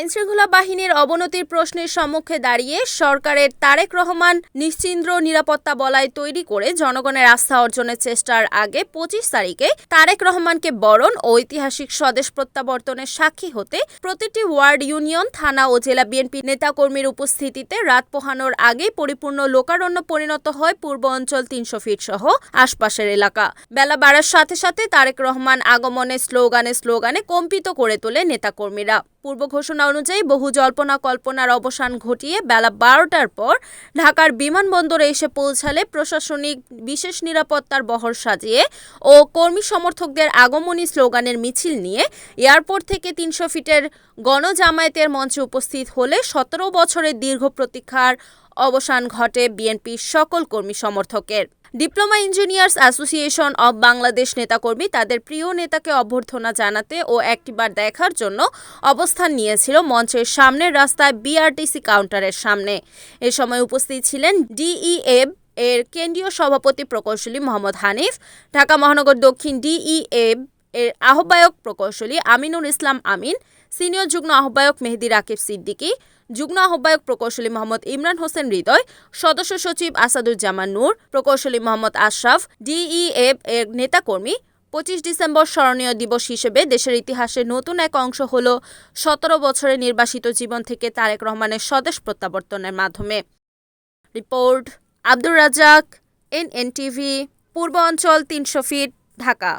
আইনশৃঙ্খলা বাহিনীর অবনতির প্রশ্নের সম্মুখে দাঁড়িয়ে সরকারের তারেক রহমান নিশ্চিন্দ্র নিরাপত্তা বলয় তৈরি করে জনগণের আস্থা অর্জনের চেষ্টার আগে পঁচিশ তারিখে তারেক রহমানকে বরণ ও ঐতিহাসিক স্বদেশ প্রত্যাবর্তনের সাক্ষী হতে প্রতিটি ওয়ার্ড ইউনিয়ন, থানা ও জেলা বিএনপি নেতাকর্মীর উপস্থিতিতে রাত পোহানোর আগেই পরিপূর্ণ লোকারণ্য পরিণত হয় পূর্ব অঞ্চল তিনশো ফিট সহ আশপাশের এলাকা। বেলা বাড়ার সাথে সাথে তারেক রহমান আগমনে স্লোগানে স্লোগানে কম্পিত করে তোলে নেতাকর্মীরা। পূর্ব ঘোষণা অনুযায়ী বহু জল্পনা কল্পনার অবসান ঘটিয়ে বেলা বারোটার পর ঢাকার বিমানবন্দরে এসে পৌঁছালে প্রশাসনিক বিশেষ নিরাপত্তার বহর সাজিয়ে ও কর্মী সমর্থকদের আগমনী স্লোগানের মিছিল নিয়ে এয়ারপোর্ট থেকে তিনশো ফিটের গণজামায়াতের মঞ্চে উপস্থিত হলে সতেরো বছরের দীর্ঘ প্রতীক্ষার অবসান ঘটে বিএনপির সকল কর্মী সমর্থকের। Diploma engineers association of Bangladesh নেতাকর্মী তাদের প্রিয় নেতাকে অভ্যর্থনা জানাতে ও একটিবার দেখার জন্য অবস্থান নিয়েছিল মঞ্চের সামনের রাস্তায় বিআরটিসি কাউন্টারের সামনে। এ সময় উপস্থিত ছিলেন ডিইএব এর কেন্দ্রীয় সভাপতি প্রকৌশলী মোহাম্মদ হানিফ, ঢাকা মহানগর দক্ষিণ ডিইএব এর আহ্বায়ক প্রকৌশলী আমিনুল ইসলাম আমিন সিনিয়র যুগ্ম আহ্বায়ক মেহেদি রাকিব সিদ্দিকী, যুগ্ম আহ্বায়ক প্রকৌশলী মোহাম্মদ ইমরান হোসেন হৃদয়, সদস্য সচিব আসাদুজ্জামান নূর, প্রকৌশলী মোহাম্মদ আশরাফ, ডিইএফ এর নেতাকর্মী। পঁচিশ ডিসেম্বর স্মরণীয় দিবস হিসেবে দেশের ইতিহাসে নতুন এক অংশ হল সতেরো বছরের নির্বাসিত জীবন থেকে তারেক রহমানের স্বদেশ প্রত্যাবর্তনের মাধ্যমে। রিপোর্ট, আব্দুর রাজাক এনএনটিভি, পূর্ব অঞ্চল তিনশো ফিট, ঢাকা।